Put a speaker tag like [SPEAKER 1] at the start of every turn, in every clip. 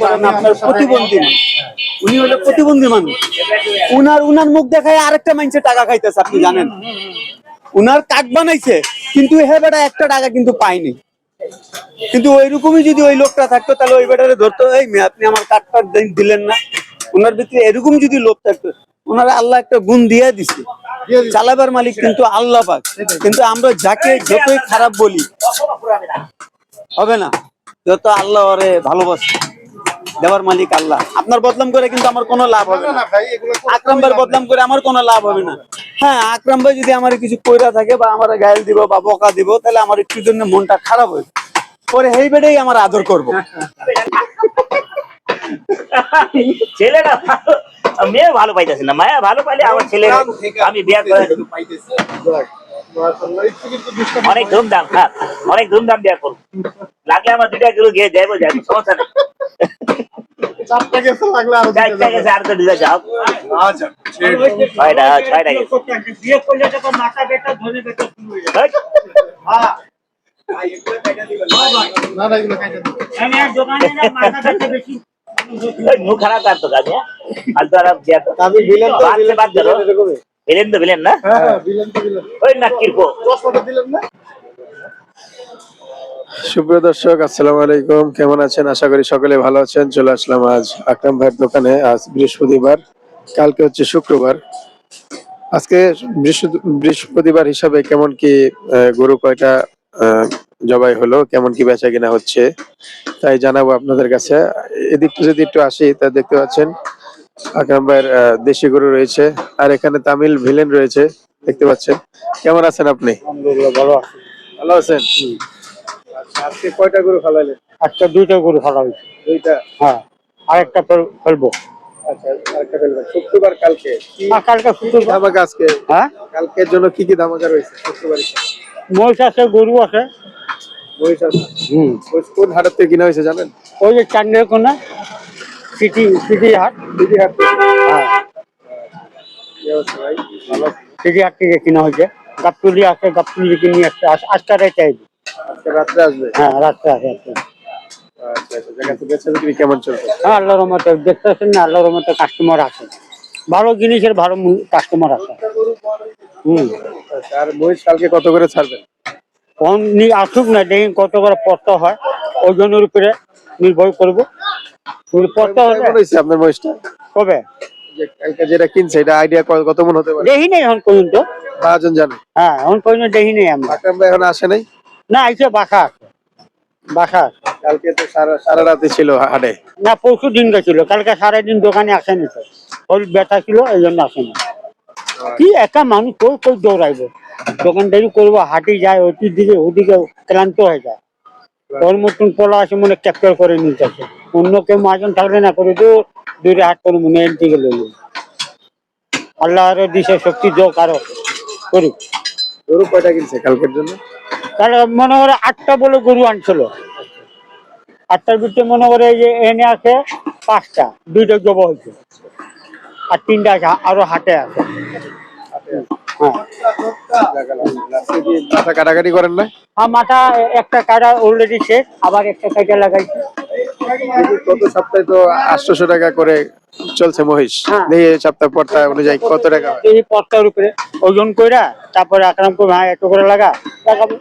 [SPEAKER 1] করেন আপনার প্রতিবন্ধী। উনি হলো প্রতিবন্ধী মানুষ। উনার উনার মুখ দেখায় আরেকটা মানুষের টাকা খাইতেছে, আপনি জানেন। উনার কার্ড বানাইছে, কিন্তু হে বেটা একটা টাকা কিন্তু পায়নি। কিন্তু ওইরকমই যদি ওই লোকটা থাকতো, তাহলে ওই বেটারে ধরতো, এই মেয়ে, আপনি আমার দি- দিলেন না। ওনার ভিতরে এরকম যদি লোক থাকতো ওনারা আল্লাহ একটা গুণ দিয়ে দিছে। চালাবার মালিক কিন্তু আল্লাহ পাক। কিন্তু আমরা যাকে যতই খারাপ বলি, হবে না? যত আল্লাহ ওরে ভালোবাসে। দেওয়ার মালিক আল্লাহ। আপনার বদনাম করে কিন্তু আমার কোনো লাভ হবে না। আকরাম ভাইয়ের বদনাম করে আমার কোনো লাভ হবে না। হ্যাঁ আকরাম ভাই যদি আমার কিছু কইরা থাকে বা আমার গায়েল দিব বা বকা দিব তাহলে আমার একটু জন্য মনটা খারাপ হয় পরে হেই বেডেই আমার আদর করব।
[SPEAKER 2] ছেলেরা ভালো মেয়ে ভালো পাইতেছে না। মায়া ভালো পাইলে আমার ছেলে আমি বিয়ে করে দেব। অনেক ধুমধাম হ্যাঁ অনেক ধুমধাম বিয়ে করব লাগলে আমার দুটা কিলো গিয়ে যাইবো যাইবো সমস্যা নেই।
[SPEAKER 3] চারটা গেছে লাগলে আরও
[SPEAKER 2] চারটা গেছে আর তো দিতে যাও।
[SPEAKER 3] আচ্ছা
[SPEAKER 2] ছয়টা ছয়টা গেছে।
[SPEAKER 4] বিয়ে করলে তখন মাথা বেটা ধনে বেটা শুরু হয়ে? যাবে আর
[SPEAKER 2] মুখ খারাপ কাটতো কাজে আর তো আর তো বাদ বাদ দে, ভিলেন তো ভিলেন না?
[SPEAKER 3] হ্যাঁ হ্যাঁ বিলেন তো বিলেন।
[SPEAKER 2] ওই নাটকির পো
[SPEAKER 3] চশমাটা দিলেন না?
[SPEAKER 5] সুপ্রিয় দর্শক আসসালামু আলাইকুম। কেমন আছেন? আশা করি সকলে ভালো আছেন। চলে আসলাম আজ আকরাম ভাইয়ের দোকানে। আজ বৃহস্পতিবার। কালকে হচ্ছে শুক্রবার। আজকে বৃহস্পতি- বৃহস্পতিবার হিসাবে কেমন কি আহ, গরু কয়টা আহ, জবাই হলো কেমন কি বেচা কিনা হচ্ছে তাই জানাব আপনাদের কাছে। এদিকটা যদি একটু আসি তা দেখতে পাচ্ছেন আকরাম ভাইয়ের দেশি গরু রয়েছে। আর এখানে তামিল ভিলেন রয়েছে। দেখতে পাচ্ছেন। কেমন আছেন আপনি?
[SPEAKER 4] আলহামদুলিল্লাহ ভালো
[SPEAKER 5] ভালো আছেন? আচ্ছা, আজকে কয়টা গরু ফালাইলেন?
[SPEAKER 4] আজকে দুইটা গরু ফেলা হয়েছে
[SPEAKER 5] দুইটা?
[SPEAKER 4] হ্যাঁ আরেকটা ফেল- ফেলব।
[SPEAKER 5] আচ্ছা শুক্রবার কালকে ধামাকা আজকে?
[SPEAKER 4] হ্যাঁ?
[SPEAKER 5] কালকের জন্য কি কি ধামাকা রয়েছে শুক্রবার?
[SPEAKER 4] মহিষ আছে গরু আছে।
[SPEAKER 5] মহিষ আছে।
[SPEAKER 4] হুম।
[SPEAKER 5] কোন হাটের থেকে কিনা হয়েছে জানেন?
[SPEAKER 4] ওই যে চান্দের কোনা। সিটি সিটি হাট
[SPEAKER 5] দিদি হাট।
[SPEAKER 4] হ্যাঁ। সিটি হাট থেকে কিনা হয়েছে। গাপটুলি আছে আজকে রাতে আইবি
[SPEAKER 5] আজকে রাত্রে আসবে?
[SPEAKER 4] হ্যাঁ রাত্রে
[SPEAKER 5] আচ্ছা আচ্ছা
[SPEAKER 4] হ্যাঁ রহমতে দেখতেছেন না রহমতে কাস্টমার আছে। ভালো জিনিসের ভালো কাস্টমার আছে। হুম।
[SPEAKER 5] আচ্ছা, আর মহিষ কালকে কত করে ছাড়বেন?
[SPEAKER 4] আসুক না দেখি কত করে পড়তে হয়। ওজনের উপরে নির্ভর করব।
[SPEAKER 5] আপনার মহিষটা
[SPEAKER 4] কবে?
[SPEAKER 5] যেটা কিনছে এটা আইডিয়া কত মন হতে পারে?
[SPEAKER 4] দেখি নেই এখন পর্যন্ত।
[SPEAKER 5] বারোজন জানে।
[SPEAKER 4] হ্যাঁ এখন পর্যন্ত দেখি নেই আমরা।
[SPEAKER 5] আকরাম এখন আসে নাই?
[SPEAKER 4] না আইসে বাসা আছে। বাসা আছে।
[SPEAKER 5] কালকে তো সারা সারা রাতে ছিল হাটে।
[SPEAKER 4] না পরশু দিন গেছিল। কালকে সারাদিন দোকানে আসেনি তো। ব্যথা ছিল এই জন্য আসেনি কি একা মানুষ কই কই দৌড়াইবে? দোকানদারি করব হাঁটি যায় ওটির দিকে ওদিকে ক্লান্ত হয়ে যায়। ওর মতন পলা আছে মনে ক্যাপচার করে নিতেছে অন্য কেউ মাজন থাকলে না করে তো দূরে হাট করে মনে এর দিকে লইল আল্লাহর দিশে শক্তি যোগ আরও করুক।
[SPEAKER 5] গরু কয়টা কিনছে কালকের জন্য?
[SPEAKER 4] তাহলে মনে করে আটটা বলে গরু আনছিল। আটটার ভিতরে মনে করে যে এনে আছে পাঁচটা দুইটা জব হয়েছে। আর তিনটা আছে আরও হাটে আছে।
[SPEAKER 5] মাথা কাটাকাটি করেন না?
[SPEAKER 4] আর মাথা একটা কাটা অলরেডি শেষ আবার একটা কাটা লাগাইছে।
[SPEAKER 5] গত সপ্তাহে তো আটশোশো টাকা করে চলছে মহিষ।
[SPEAKER 4] হ্যাঁ।
[SPEAKER 5] এই সপ্তাহ পরটা অনুযায়ী কত টাকা
[SPEAKER 4] এই পথটার উপরে ওজন কইরা তারপরে আকরাম করে হ্যাঁ এত করে লাগা। লাগাবো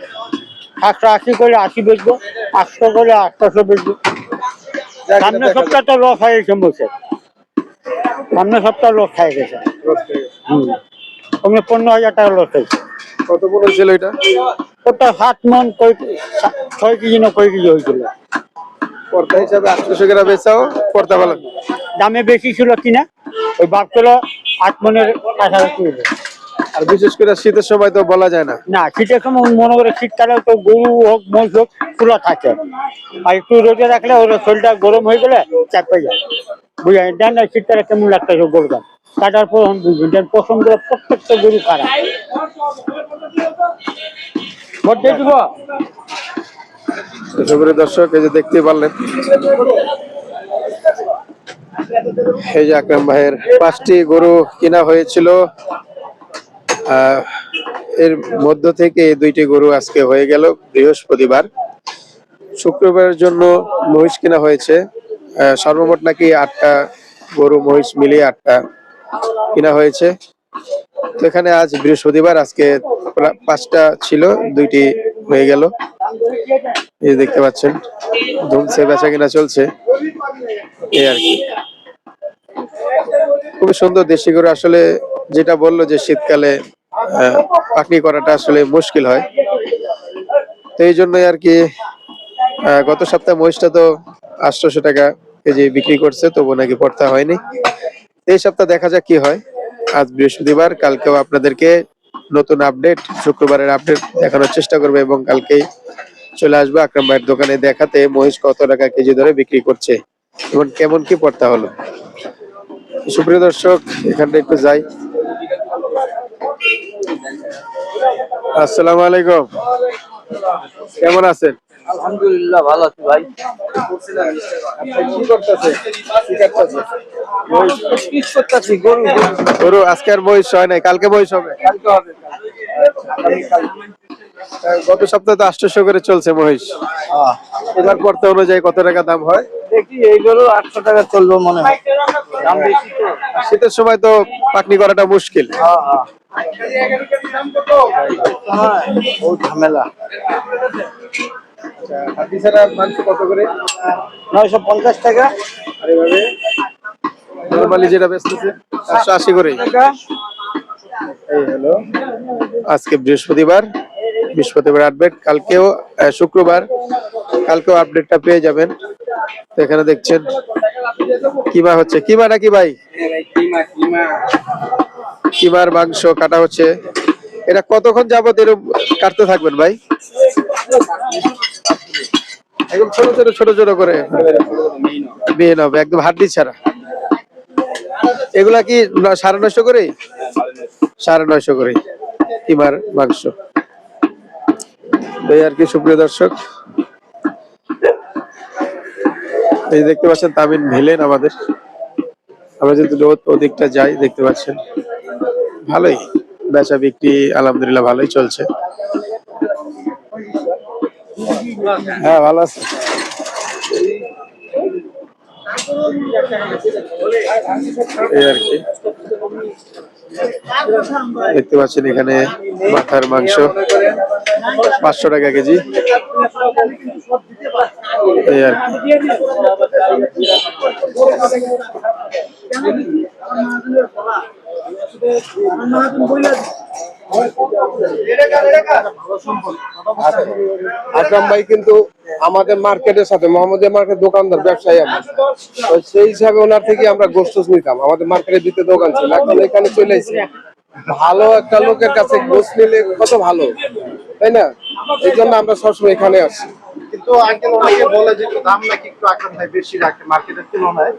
[SPEAKER 4] সাতশো আশি করে আশি বেচবো আটশো করে আটশো বেচবো। সামনে সপ্তাহ তো লস হয়ে গেছে সামনে সপ্তাহ লস হয়ে গেছে। হুম। ওখানে পনেরো হাজার টাকা লস হয়েছে।
[SPEAKER 5] কত হয়েছিল এটা?
[SPEAKER 4] ওটা সাত মন ছয় কেজি না কয় কেজি হয়েছিল।
[SPEAKER 5] পর্দা হিসাবে আটশোশো টাকা বেচাও পর্দা ভালো
[SPEAKER 4] দামে বেশি ছিল কিনা? ওই বাপ আট মনের কাছাকাছি
[SPEAKER 5] আর বিশেষ করে শীতের সময় তো বলা যায় না।
[SPEAKER 4] না শীতের সময় মনে করে শীতকালে তো গরু হোক মহিষ হোক খোলা থাকে। আর একটু রোদে রাখলে ওর শরীরটা গরম হয়ে গেলে চাপে যায়। বুঝা দেন না শীতকালে কেমন লাগতেছে গরু দাম কাটার পর আমি বুঝবি দেন পছন্দ প্রত্যেকটা গরু খারাপ
[SPEAKER 5] দর্শক, এই যে দেখতে পারলেন। এই যে আকরাম ভাইয়ের পাঁচটি গরু কিনা হয়েছিল এর মধ্য থেকে দুইটি গরু আজকে হয়ে গেল বৃহস্পতিবার। শুক্রবারের জন্য মহিষ কিনা হয়েছে সর্বমোট নাকি আটটা গরু মহিষ মিলিয়ে আটটা কিনা হয়েছে। তো এখানে আজ বৃহস্পতিবার, আজকে পাঁচটা ছিল, দুইটি হয়ে গেল। এই দেখতে পাচ্ছেন ধুমছে বেচা কিনা চলছে। এই আর কি। খুবই সুন্দর দেশি গরু। আসলে যেটা বলল যে শীতকালে পাকনি করাটা আসলে মুশকিল হয়। তো এই জন্যই আর কি গত সপ্তাহে মহিষটা তো আটশোশো টাকা কেজি বিক্রি করছে তবু নাকি পড়তে হয়নি। এই সপ্তাহ দেখা যাক কি হয়। আজ বৃহস্পতিবার, কালকেও আপনাদেরকে নতুন আপডেট, শুক্রবারের আপডেট দেখানোর চেষ্টা করবে এবং কালকেই চলে আসবে আকরাম ভাইয়ের দোকানে দেখাতে, মহিষ কত টাকা কেজি ধরে বিক্রি করছে এবং কেমন কি পড়তা হলো। সুপ্রিয় দর্শক, এখানটা একটু যাই। আসসালামু আলাইকুম। কেমন আছেন?
[SPEAKER 4] আলহামদুলিল্লাহ ভালো আছি ভাই।
[SPEAKER 5] কি করতেছে
[SPEAKER 4] কি করতেছি গরু
[SPEAKER 5] গরু। আজকে আর মহিষ হয় নাই কালকে মহিষ হবে।
[SPEAKER 4] কালকে হবে
[SPEAKER 5] গত সপ্তাহে তো আটশোশো করে চলছে মহিষ। এবার পড়তে অনুযায়ী কত টাকা দাম হয়?
[SPEAKER 4] দেখি এই গরু আটশো টাকা চলবে মনে হয়। দাম বেশি তো।
[SPEAKER 5] শীতের সময় তো পাকনি করাটা মুশকিল।
[SPEAKER 4] হ্যাঁ ঝামেলা।
[SPEAKER 5] হাতি ছাড়া মাংস কত করে?
[SPEAKER 4] নয়শো পঞ্চাশ টাকা।
[SPEAKER 5] আর এভাবে? নর্মালি যেটা বেচতেছে চারশো আশি করে এই হলো। আজকে বৃহস্পতিবার বৃহস্পতিবার আপডেট কালকেও আহ, শুক্রবার কালকেও আপডেটটা পেয়ে যাবেন। এখানে দেখছেন কিমা হচ্ছে কিমা নাকি ভাই? কিমার মাংস কাটা হচ্ছে। এটা কতক্ষণ যাবত এরকম কাটতে থাকবেন ভাই? একদম ছোট ছোট ছোট ছোট করে বিয়ে হবে, একদম হাড্ডি ছাড়া। এগুলা কি সাড়ে নয়শো করে সাড়ে নয়শো করে কিমার মাংস। এই আর কি সুপ্রিয় দর্শক? এই দেখতে পাচ্ছেন তামিন ভিলেন আমাদের। আমরা যদি ওদিকটা যাই, দেখতে পাচ্ছেন। ভালোই। বেচা বিক্রি আলহামদুলিল্লাহ ভালোই চলছে। হ্যাঁ ভালো আছে। এই আর কি। দেখতে পাচ্ছেন এখানে মাথার মাংস। পাঁচশো টাকা কেজি। এই আর কি।
[SPEAKER 6] আকরাম ভাই কিন্তু আমাদের মার্কেটের সাথে মোহাম্মদিয়া মার্কেট দোকানদার, ব্যবসায়ী আমি তো সেই হিসাবে ওনার থেকে আমরা গোস্ত নিতাম। আমাদের মার্কেটের ভিতরে দোকান ছিল। এখন এখানে চলে এসেছি। ভালো একটা লোকের কাছে গোস্ত নিলে কত ভালো, তাই না? এই জন্য আমরা সবসময় এখানে আসি।
[SPEAKER 3] কিন্তু আঙ্কেল অনেকে বলে যে দাম নাকি একটু আকরাম ভাই বেশি রাখে মার্কেটের তুলনায়।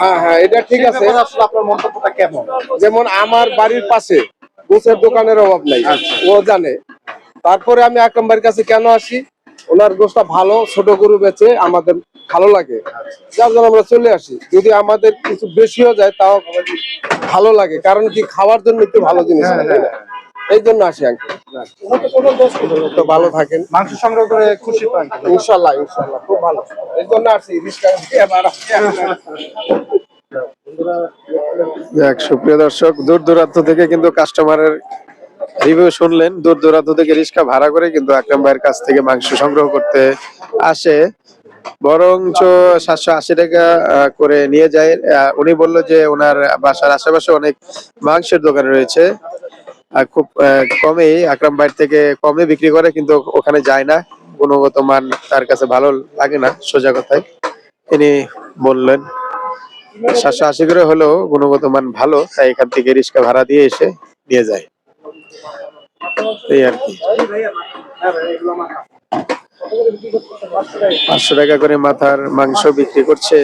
[SPEAKER 6] হ্যাঁ হ্যাঁ এটা ঠিক আছে।
[SPEAKER 3] আসলে আপনার মন্তব্যটা কেমন?
[SPEAKER 6] যেমন আমার বাড়ির পাশে গোছের দোকানের অভাব নাই ও জানে। তারপরে আমি আকরাম ভাইয়ের কাছে কেন আসি? ওনার গোষ্ঠটা ভালো ছোট গরু বেচে আমাদের ভালো লাগে। যার জন্য আমরা চলে আসি। যদি আমাদের কিছু বেশিও যায় তাও ভালো লাগে। কারণ কি খাওয়ার জন্য একটু ভালো জিনিস হয়? এই জন্য আসি তো ভালো থাকেন।
[SPEAKER 3] মাংস সংগ্রহ করে খুশি তো
[SPEAKER 6] ইনশাল্লাহ ইনশাল্লাহ খুব ভালো। এই জন্য আসি
[SPEAKER 5] যাক সুপ্রিয় দর্শক দূর দূরান্ত থেকে কিন্তু কাস্টমারের রিভিউ শুনলেন। দূর দূরান্ত থেকে রিক্সা ভাড়া করে কিন্তু আকরাম ভাইয়ের কাছ থেকে মাংস সংগ্রহ করতে আসে। বরঞ্চ সাতশো আশি টাকা আহ, করে নিয়ে যায়। আহ, উনি বলল যে ওনার বাসার আশেপাশে অনেক মাংসের দোকান রয়েছে। খুব কমেই আকরাম ভাইয়ের থেকে কমে বিক্রি করে, কিন্তু ওখানে যায় না। গুণগত মান তার কাছে ভালো লাগে না, সোজা কথায়। তিনি বললেন, সাতশো আশি করে হলেও গুণগত মান ভালো, তাই এখান থেকে রিক্সা ভাড়া দিয়ে এসে নিয়ে যায়। এই আর কি। পাঁচশো টাকা করে মাথার মাংস বিক্রি করছে।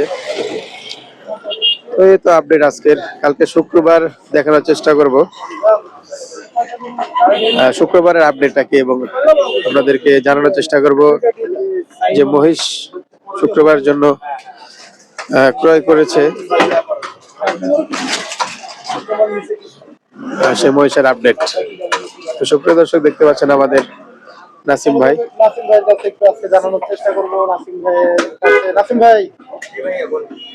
[SPEAKER 5] তো এই তো আপডেট আজকের। কালকে শুক্রবার দেখানোর চেষ্টা করব। শুক্রবারের আপডেটটা কি এবং আপনাদেরকে জানানোর চেষ্টা করব যে মহিষ শুক্রবার জন্য ক্রয় করেছে। সে মহিষের আপডেট তো সুপ্রিয় দর্শক, দেখতে পাচ্ছেন আমাদের নাসিম ভাই।
[SPEAKER 3] নাসিম আজকে জানানোর চেষ্টা করব। নাসিম কাছে নাসিম ভাই,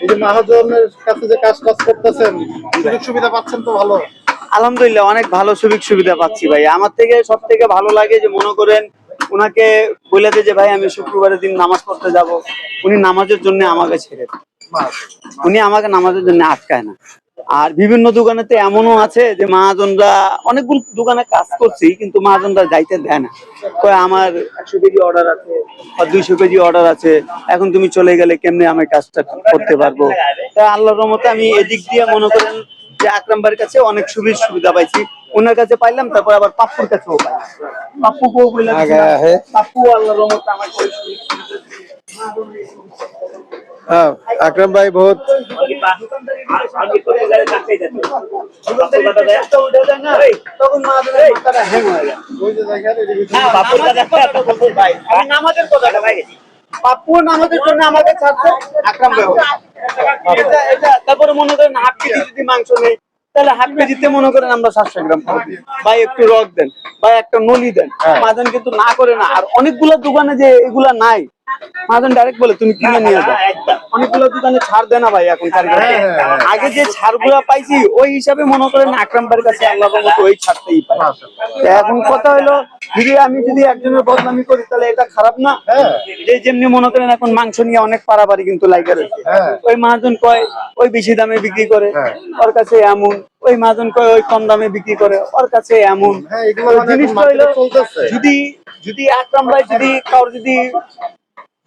[SPEAKER 3] এই যে মহাজনের কাছে যে কাজ কাজ করতেছেন সুযোগ সুবিধা পাচ্ছেন তো ভালো?
[SPEAKER 1] আলহামদুলিল্লাহ, অনেক ভালো সুযোগ সুবিধা পাচ্ছি ভাই। আমার থেকে সব থেকে ভালো লাগে যে মনে করেন ওনাকে বলে যে, ভাই, আমি শুক্রবারের দিন নামাজ পড়তে যাব। উনি নামাজের জন্য আমাকে ছেড়ে। উনি আমাকে নামাজের জন্য আটকায় না। আর বিভিন্ন দোকানেতে এমনও আছে যে, মহাজনরা, অনেকগুলো দোকানে কাজ করছি, কিন্তু মহাজনরা যাইতে দেয় না। কয়, আমার একশো কেজি অর্ডার আছে বা দুইশো কেজি অর্ডার আছে, এখন তুমি চলে গেলে কেমনে আমি কাজটা করতে পারব? তাই আল্লাহর রহমতে আমি এদিক দিয়ে মনে করেন যে আকরামবার কাছে অনেক সুবিধা সুবিধা পাইছি। ওনার কাছে পাইলাম তারপর আবার পাপ্পুর কাছে পাইলাম পাপ্পু
[SPEAKER 5] পাপ্পু
[SPEAKER 1] আল্লাহ ভাই বহুত হ্যাঁ, আমাদের কথাটা ভাই পাপ্পু নামাজের জন্য আমাদের ছাত্র আকরাম এটা এটা তারপরে মনে করেন হাফ কেজি যদি মাংস নেই তাহলে হাফ কেজিতে মনে করেন আমরা সাতশো গ্রাম। ভাই একটু রক দেন বা একটা নলি দেন। মাঝান কিন্তু না করে না আর অনেকগুলো দোকানে যে এগুলা নাই ডাইরেক্ট বলে তুমি কিনে নিয়ে যাও। অনেকগুলো দোকানে ছাড় দেয় না ভাই এখন আগে যে ছাড়গুলা পাইছি ওই হিসাবে মনে করেন কাছে আল্লাহ ওই ছাড়তেই পাই। এখন কথা হলো আমি যদি একজনের বদনামি করি তাহলে এটা খারাপ না? যে যেমনি মনে করেন এখন মাংস নিয়ে অনেক পারাপারি কিন্তু লাইকা রয়েছে। ওই মহাজন কয় ওই বেশি দামে বিক্রি করে ওর কাছে এমন। ওই মহাজন কয় ওই কম দামে বিক্রি করে ওর কাছে এমন।
[SPEAKER 3] হ্যাঁ, মানে
[SPEAKER 1] হইল যদি যদি আকরাম ভাই যদি কারোর যদি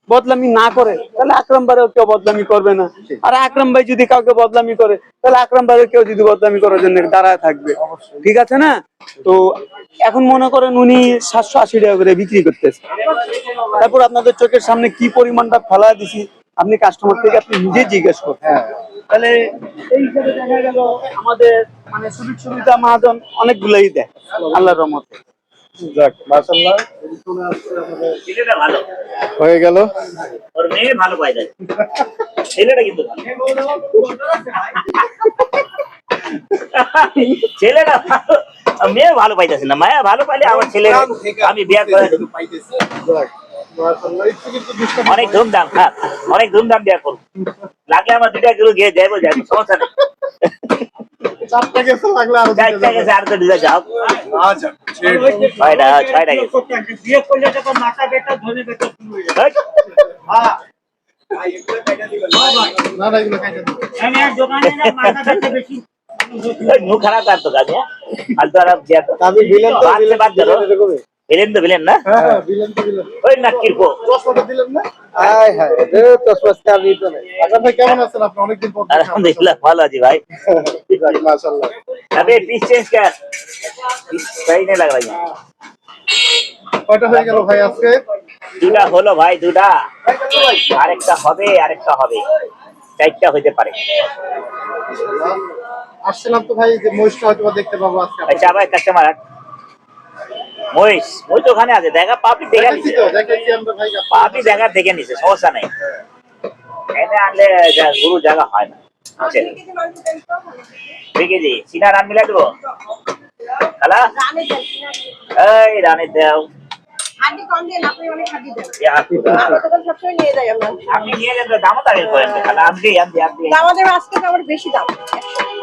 [SPEAKER 1] বদলামি না করে তাহলে আকরাম ভাইও কেউ বদলামি করবে না। আর আকরাম ভাই যদি কাউকে বদলামি করে তাহলে আকরাম ভাইও কেউ যদি বদলামি করার জন্য দাঁড়ায় থাকবে। ঠিক আছে না? তো এখন মনে করেন উনি সাতশো আশি টাকা করে বিক্রি করতেছে। তারপর আপনাদের চোখের সামনে কি পরিমাণটা ফেলা দিছি আপনি কাস্টমার থেকে আপনি নিজে জিজ্ঞেস করছেন তাহলে এই হিসাবে দেখা গেল আমাদের মানে সুযোগ সুবিধা মহাজন অনেকগুলোই দেয় আল্লাহর রহমতে।
[SPEAKER 5] যাক মাশাআল্লাহ।
[SPEAKER 2] ছেলেটা ভালো
[SPEAKER 5] হয়ে গেল।
[SPEAKER 2] ওর মেয়ে ভালো যায় ছেলেটা কিন্তু ছেলেটা ভালো মেয়ে ভালো পাইতেছে না। মায়া ভালো পাইলে আমার ছেলে আমি বিয়া করে অনেক ধুমধাম হ্যাঁ অনেক ধুমধাম বিয়া করব। লাগলে আমার দুটা কিলো গিয়ে যাইবো যাইবো সমস্যা নেই।
[SPEAKER 3] চারটা গেছে লাগলে আরও
[SPEAKER 2] চার
[SPEAKER 3] দিতে
[SPEAKER 2] টাকা
[SPEAKER 3] যাবে।
[SPEAKER 2] আর তো দিতে যাও।
[SPEAKER 3] আচ্ছা
[SPEAKER 2] ছয়টা ছয়টা গেছে
[SPEAKER 4] বিয়ে করলে তখন মাথা বেটা ধনে বেটা শুরু হয়ে
[SPEAKER 2] হেই,
[SPEAKER 3] না না এগুলো খাইতে দিতে।
[SPEAKER 4] যায় দোকানে না মাথা বেটা বেশি।
[SPEAKER 2] মুখ খারাপ আর তো কাজ হ্যাঁ? আর তো আর তো, বাদ বাদ করো। ভিলেন তো ভিলেন না?
[SPEAKER 3] হ্যাঁ, হ্যাঁ,
[SPEAKER 2] ওই
[SPEAKER 5] নাকির পো
[SPEAKER 3] আচ্ছা ভাই
[SPEAKER 2] দুটা হলো ভাই দুটা। আরেকটা হবে আরেকটা হবে। চারটা হইতে পারে।
[SPEAKER 3] আসছিলাম তো ভাই যে মহিষটা হয়তো দেখতে পাবো
[SPEAKER 2] আচ্ছা ভাই কাস্টমার মহিষ ওই তো ওখানে আছে দেখা দেখা নিছে। পাবি দেখা দেখে নিছে সমস্যা নেই। এনে আনলে গুরু জায়গা হয় না। আচ্ছা ঠিক আছে সিনা রান মিলাই দেবো? হ্যালো এই রানে দেও।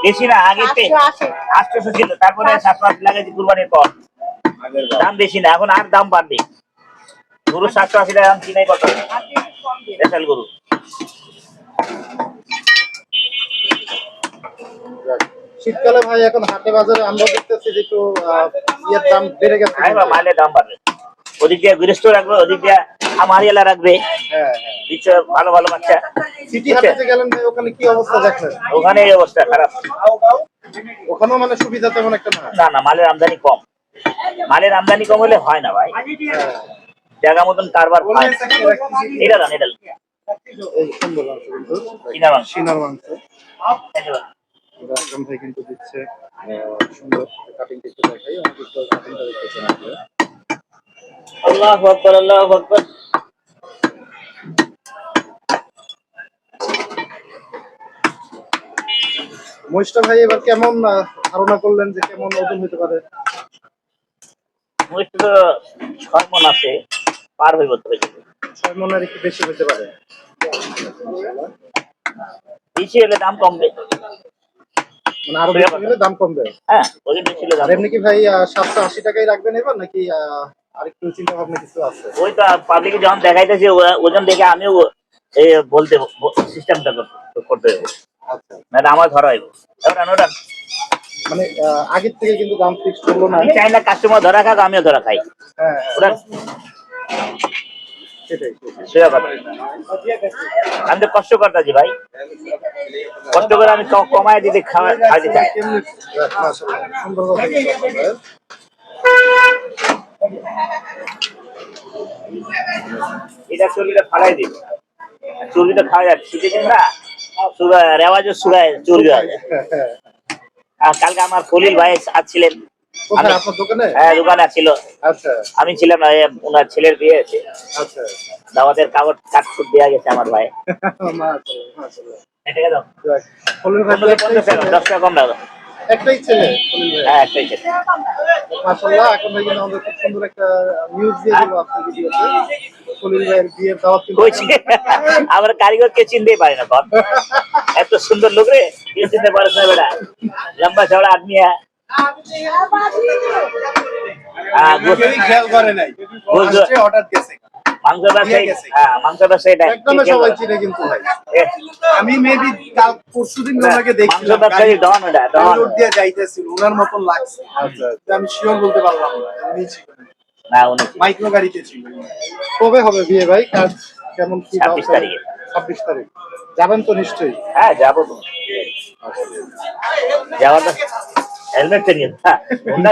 [SPEAKER 7] বেশি
[SPEAKER 2] না আগে
[SPEAKER 7] আটশো আশি
[SPEAKER 2] ছিল তারপরে সাতশো আশি লাগাইছি কুরবানির পর। দাম বেশি না এখন আর দাম বাড়বে। গরু সাতশো আশি টাকা দাম কিনাই কত দেশাল গরু।
[SPEAKER 3] শীতকালে ভাই এখন হাটে বাজারে আমরা দেখতেছি যে একটু ইয়ের দাম বেড়ে গেছে।
[SPEAKER 2] মালের দাম বাড়বে। ওদিক দিয়ে গৃহস্থ রাখবে ওদিক দিয়ে আমার এলা রাখবে।
[SPEAKER 3] হ্যাঁ
[SPEAKER 2] দিচ্ছে ভালো ভালো বাচ্চা।
[SPEAKER 3] সিটি হাটে গেলেন ভাই ওখানে কি অবস্থা দেখলেন?
[SPEAKER 2] ওখানে এই অবস্থা খারাপ।
[SPEAKER 3] ওখানেও মানে সুবিধা তেমন একটা না?
[SPEAKER 2] না না মালের আমদানি কম। মালের আমদানি কম হলে হয় না ভাই। জায়গা মতন কারবার হয় এটা দান এটা
[SPEAKER 3] সিনার মাংস। আকরাম ভাই কিন্তু দিচ্ছে। আহ, সুন্দর কাটিং একটু দেখাই। অনেক কাটিংটা দেখতেছেন আপনারা
[SPEAKER 2] আল্লাহু আকবার আল্লাহু আকবার।
[SPEAKER 3] মহিষটা ভাই এবার কেমন ধারণা করলেন যে কেমন ওজন হতে পারে?
[SPEAKER 2] মহিষ তো ছয় মন আছে পার হইব।
[SPEAKER 3] ছয় মনের একটু বেশি পারে।
[SPEAKER 2] বেশি হলে দাম কমবে।
[SPEAKER 3] মানে আরও বেশি হলে দাম কমবে?
[SPEAKER 2] হ্যাঁ ওজন বেশি হলে দাম
[SPEAKER 3] এমনি কি ভাই সাতশো আশি টাকাই রাখবেন এবার নাকি আরেকটু চিন্তা ভাবনা কিছু আছে?
[SPEAKER 2] ওই তো পাবলিকে যখন দেখাইতেছে ওজন দেখে আমিও বলতে সিস্টেমটা করতে হবে
[SPEAKER 3] আচ্ছা।
[SPEAKER 2] আমার ধরা হইব। এবার
[SPEAKER 3] মানে আগের থেকে কিন্তু দাম ফিক্স করল না।
[SPEAKER 2] আমি চাই না কাস্টমার ধরা খাক আমিও ধরা খাই।
[SPEAKER 3] হ্যাঁ
[SPEAKER 2] কথা আমি তো কষ্ট করতেছি ভাই। কষ্ট করে আমি কমায় দিতে খাওয়া খাইতে চাই। এটা চর্বিটা ফালাই দিবে। চর্বিটা খাওয়া যাচ্ছে না? রেওয়াজও সুগায় চর্বি হয়
[SPEAKER 3] হ্যাঁ, হ্যাঁ।
[SPEAKER 2] আর কালকে আমার খলিল ভাই আসছিলেন
[SPEAKER 3] ছিলেন। দোকানে?
[SPEAKER 2] হ্যাঁ ছিল।
[SPEAKER 3] আচ্ছা।
[SPEAKER 2] আমি ছিলাম ওনার ছেলের বিয়ে আছে
[SPEAKER 3] আচ্ছা
[SPEAKER 2] দাওয়াতের কাগজ কাটফুট দেওয়া গেছে আমার ভাই। দশ টাকা কম লাগল
[SPEAKER 3] একটাই ছেলে
[SPEAKER 2] হ্যাঁ একটাই ছেলে।
[SPEAKER 3] মাশাআল্লাহ এখন ভাই কিন্তু আমাদের খুব সুন্দর একটা নিউজ দিয়ে দিল ভিডিওতে। খলিল ভাইয়ের বিয়ের দাওয়াত কিন্তু
[SPEAKER 2] কইছি আমার কারিগরকে চিনতেই পারে না এত সুন্দর লোক রে কেউ চিনতে পারে না বেটা। লম্বা চওড়া আদমি হ্যাঁ। হ্যাঁ,
[SPEAKER 6] খেয়াল করে নাই। অর্ডার দিয়েছে
[SPEAKER 2] মাংস ব্যবসায়ী। হ্যাঁ মাংস ব্যবসায়ী
[SPEAKER 3] একদমই সবাই চিনে কিন্তু ভাই।
[SPEAKER 6] আমি মেবি কাল পরশুদিন ওনাকে
[SPEAKER 2] মাংস ব্যবসায়ী ডন এটা ডন।
[SPEAKER 6] রোড দিয়ে যাইতেছিল ওনার মতন লাগছে।
[SPEAKER 3] আচ্ছা
[SPEAKER 6] আমি শিওর বলতে পারলাম না উনি
[SPEAKER 2] না উনি
[SPEAKER 6] মাইক্রো গাড়িতে ছিল।
[SPEAKER 3] কবে হবে বিয়ে ভাই? কাজ কেমন কি
[SPEAKER 2] 26 তারিখে।
[SPEAKER 3] ছাব্বিশ তারিখ। যাবেন তো নিশ্চয়ই।
[SPEAKER 2] হ্যাঁ যাব তো। যাওয়ার হেলমেট হ্যাঁ না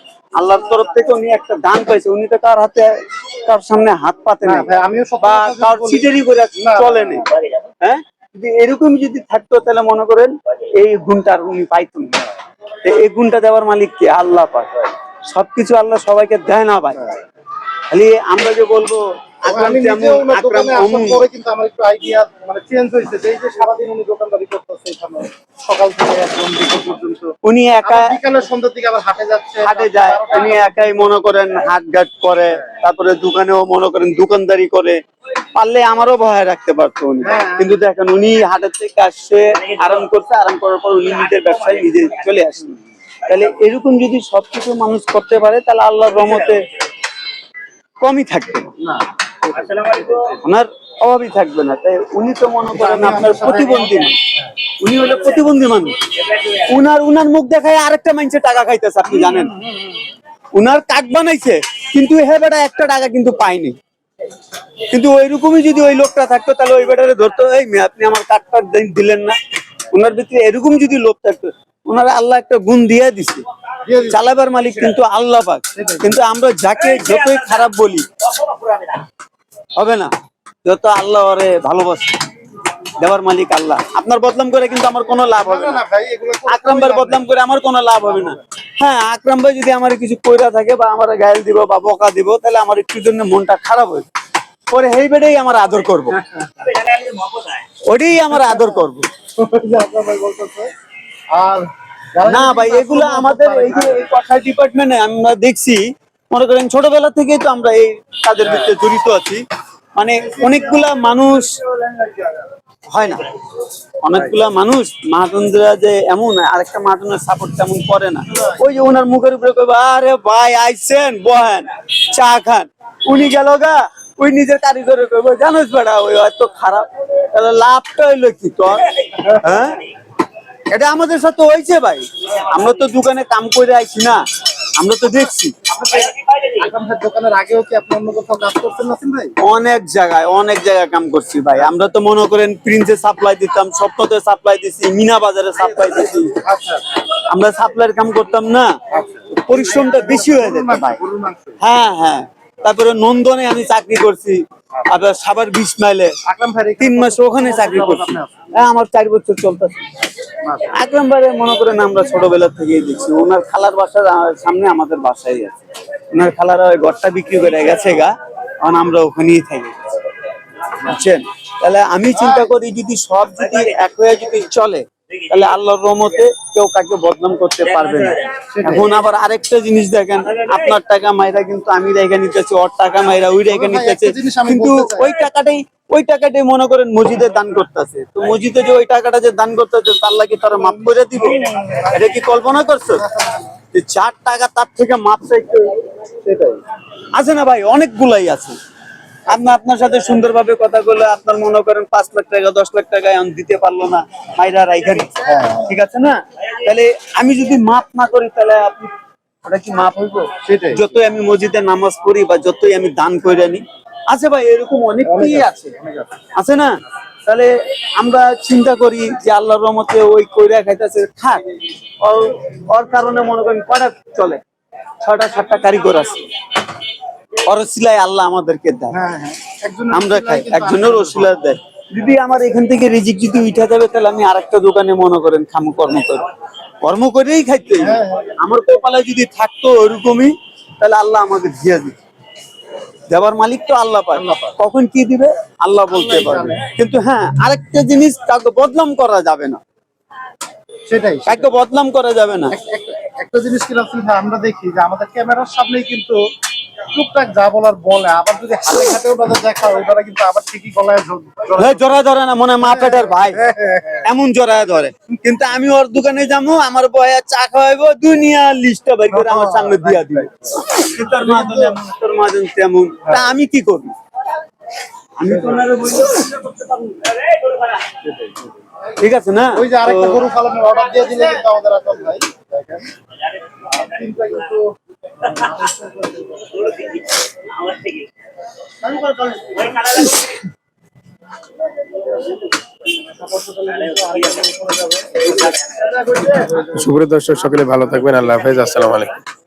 [SPEAKER 1] আল্লাহর তরফ থেকে উনি একটা দান পাইছে। উনি তো কার হাতে কার সামনে হাত পাতে
[SPEAKER 3] না আমিও
[SPEAKER 1] বা কার
[SPEAKER 3] বলি-
[SPEAKER 1] করে চলে নেই? হ্যাঁ? যদি এরকম যদি থাকতো তাহলে মনে করেন এই গুণটার উনি পাইতেন এই গুণটা দেওয়ার মালিক কে? আল্লাহ পাক। সবকিছু আল্লাহ সবাইকে দেয় না ভাই। খালি আমরা যে বলব আকরাম তেমন আকরাম
[SPEAKER 3] দোকানে পরে কিন্তু আমার একটু আইডিয়া মানে চেঞ্জ হয়েছে যে যে সারাদিন উনি দোকানদারি করতেছে এখানে সকাল থেকে একদম পর্যন্ত।
[SPEAKER 1] উনি একা
[SPEAKER 3] সন্ধ্যার দিকে আবার হাটে যাচ্ছে
[SPEAKER 1] হাটে যায়। উনি একাই মনে করেন করে তারপরে দোকানেও মনে করেন দোকানদারি করে। পারলে আমারও ভয় রাখতে পারতো উনি। কিন্তু দেখেন উনি হাটের থেকে আসছে আরাম করছে আরাম করার পর উনি নিজের ব্যবসায় নিজে চলে আসেন। তাহলে এরকম যদি সবকিছু মানুষ করতে পারে তাহলে আল্লাহর রহমতে কমই থাকবে। না। ওনার অভাবই থাকবে না। তাই উনি তো মনে করেন আপনার প্রতিবন্ধী মানুষ। উনি হলো প্রতিবন্ধী মানুষ। উনার উনার মুখ দেখায় আরেকটা মানুষের টাকা খাইতেছে, আপনি জানেন। উনার কাক বানাইছে, কিন্তু হে বেটা একটা টাকা কিন্তু পায়নি। কিন্তু ওইরকমই যদি ওই লোকটা থাকতো, তাহলে ওই বেটারে ধরতো, এই মেয়ে, আপনি আমার কাঠটা দিলেন না। ওনার ভিতরে এরকম যদি লোক থাকতো ওনার আল্লাহ একটা গুণ দিয়ে দিছে। চালাবার মালিক কিন্তু আল্লাহ পাক। কিন্তু আমরা যাকে যতই খারাপ বলি হবে না। যত আল্লাহ ওরে ভালোবাসে দেওয়ার মালিক আল্লাহ। আপনার বদনাম করে কিন্তু আমার কোনো লাভ হবে না।
[SPEAKER 3] ভাই
[SPEAKER 1] আকরাম ভাইয়ের বদনাম করে আমার কোনো লাভ হবে না। হ্যাঁ আকরাম ভাই যদি আমার কিছু কইরা থাকে বা আমার গায়েল দিব বা বকা দিব তাহলে আমার একটু জন্য মনটা খারাপ হয়ে পরে হেই বেডেই আমার আদর করব। ওটাই আমার আদর করব।
[SPEAKER 3] ভাই আর
[SPEAKER 1] না ভাই এগুলো আমাদের এই যে এই কথা ডিপার্টমেন্টে আমরা দেখছি। মনে করেন ছোটবেলা থেকেই তো আমরা এই কাজের ভিতরে জড়িত আছি। মানে অনেকগুলা মানুষ হয় না। অনেকগুলা মানুষ মাহাতনরা যে এমন, আরেকটা মাহাতনের সাপোর্ট তেমন করে না। ওই যে ওনার মুখের উপরে কইবা, আরে ভাই, আইছেন, বহেন, চা খান। উনি গেল গা, ওই নিজের কারিগরে কইব, জানোস বেড়া ওই এত খারাপ, তাহলে লাভটা হইল কি তোর? হ্যাঁ? এটা আমাদের সাথে হয়েছে ভাই। আমরা তো দোকানে কাম করে আইছি না, আমরা তো দেখছি। অনেক জায়গায় অনেক জায়গায় কাম করছি ভাই। আমরা তো মনে করেন প্রিন্সে সাপ্লাই দিতাম স্বপ্নতে সাপ্লাই দিছি মিনা বাজারে সাপ্লাই দিছি।
[SPEAKER 3] আচ্ছা
[SPEAKER 1] আমরা সাপ্লাইয়ের কাম করতাম না। পরিশ্রমটা বেশি হয়ে যেত ভাই। হ্যাঁ হ্যাঁ। তারপরে নন্দনে আমি চাকরি করছি। আপনার সাবার বিশ মাইলে। তিন মাস ওখানে চাকরি করছি। হ্যাঁ আমার চার বছর চলতেছে। আকরাম ভাই মনে করেন আমরা ছোটবেলা থেকেই দেখছি। ওনার খালার বাসার সামনে আমাদের বাসায় আছে। ওনার খালারা ওই ঘরটা বিক্রি করে গেছে গা। এখন আমরা ওখানেই থাকি। বুঝছেন? তাহলে আমি চিন্তা করি যদি সব যদি এক হয়ে যদি চলে তাহলে আল্লাহর রহমতে কেউ কাকে বদনাম করতে পারবে না। এখন আবার আরেকটা জিনিস দেখেন আপনার টাকা মাইরা কিন্তু আমি রেখে নিতেছি ওর টাকা মাইরা ওই রেখে নিতেছে।
[SPEAKER 3] জিনিস আমি
[SPEAKER 1] কিন্তু ওই টাকাটাই ওই টাকাটাই মনে করেন মসজিদে দান করতেছে। তো মসজিদে যে ওই টাকাটা যে দান করতেছে তার লাগে তারা মাফ করে দিব। এটা কি কল্পনা করছ? যে চার টাকা তার থেকে মাপ চাইতে
[SPEAKER 3] সেটাই।
[SPEAKER 1] আছে না ভাই? অনেকগুলাই আছে। আপনি আপনার সাথে সুন্দরভাবে কথা বলে আপনার মনে করেন পাঁচ লাখ টাকা দশ লাখ টাকা এখন দিতে পারল না মাইরা রাইখা ঠিক আছে না? তাহলে আমি যদি মাপ না করি তাহলে আপনি ওটা কি মাপ হইব। যতই আমি মসজিদে নামাজ পড়ি বা যতই আমি দান করে নি। আছে ভাই এরকম অনেকই আছে আছে। না? তাহলে আমরা চিন্তা করি যে আল্লাহর রহমতে ওই কইরা খাইতেছে। খাক ওর কারণে মনে করেন কয়টা চলে? ছয়টা সাতটা কারিগর আছে। ওর সিলাই আল্লাহ আমাদেরকে দেয়।
[SPEAKER 3] হ্যাঁ হ্যাঁ।
[SPEAKER 1] আমরা খাই একজনের ওসিলা দেয়। যদি আমার এখান থেকে রিজিক যদি উঠা যাবে তাহলে আমি আরেকটা দোকানে মনে করেন খাম কর্ম করি। কর্ম করেই খাইতে আমার কপালে যদি থাকতো ওরকমই তাহলে আল্লাহ আমাকে দিয়ে দিত। দেবার মালিক তো আল্লাহ পায়। কখন কি দিবে? আল্লাহ বলতে পারবে। কিন্তু হ্যাঁ আরেকটা জিনিস কাউকে বদনাম করা যাবে না।
[SPEAKER 3] সেটাই
[SPEAKER 1] কাউকে বদনাম করা যাবে না।
[SPEAKER 3] একটা জিনিস কি রাসেল ভাই আমরা দেখি যে আমাদের ক্যামেরার সামনেই কিন্তু টুকটাক যা বলার বলে আবার যদি হাতে হাতে ওটা দেখা হয় ওটা কিন্তু আবার ঠিকই গলায় জড়ায়।
[SPEAKER 1] জড়া ধরে না মনে মা পেটের ভাই। এমন জড়ায় ধরে। কিন্তু আমি ওর দোকানে যাব আমার বয়া চা খাওয়াইবো দুনিয়া লিস্টটা বের করে আমার সামনে দিয়া দিবে। তোর মাজন এমন তোর মাজন তেমন। তা আমি কি করব? আমি তো ওনারে বলব, ঠিক আছে না?
[SPEAKER 3] ওই যে আরেকটা গরু পালনের অর্ডার দিয়ে দিলে কিন্তু আমাদের আকরাম ভাই দেখেন তিনটা কিন্তু
[SPEAKER 2] আমার থেকে
[SPEAKER 5] সুপ্রিয় দর্শক সকলে ভালো থাকবেন। আল্লাহ হাফেজ। আসসালামু আলাইকুম।